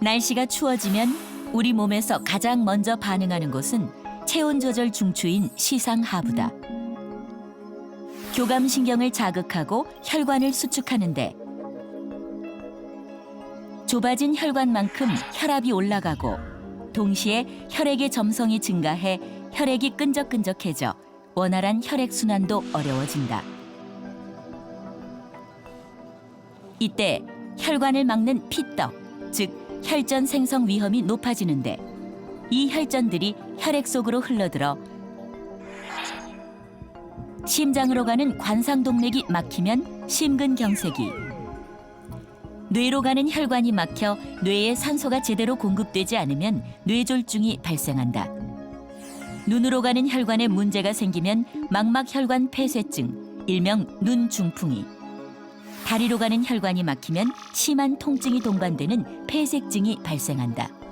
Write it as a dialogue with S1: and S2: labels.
S1: 날씨가 추워지면 우리 몸에서 가장 먼저 반응하는 곳은 체온 조절 중추인 시상하부다. 교감신경을 자극하고 혈관을 수축하는데 좁아진 혈관만큼 혈압이 올라가고 동시에 혈액의 점성이 증가해 혈액이 끈적끈적해져 원활한 혈액 순환도 어려워진다. 이때 혈관을 막는 피떡, 즉 혈전 생성 위험이 높아지는데 이 혈전들이 혈액 속으로 흘러들어 심장으로 가는 관상동맥이 막히면 심근경색이 뇌로 가는 혈관이 막혀 뇌에 산소가 제대로 공급되지 않으면 뇌졸중이 발생한다. 눈으로 가는 혈관에 문제가 생기면 망막혈관 폐쇄증, 일명 눈중풍이 다리로 가는 혈관이 막히면 심한 통증이 동반되는 폐색증이 발생한다.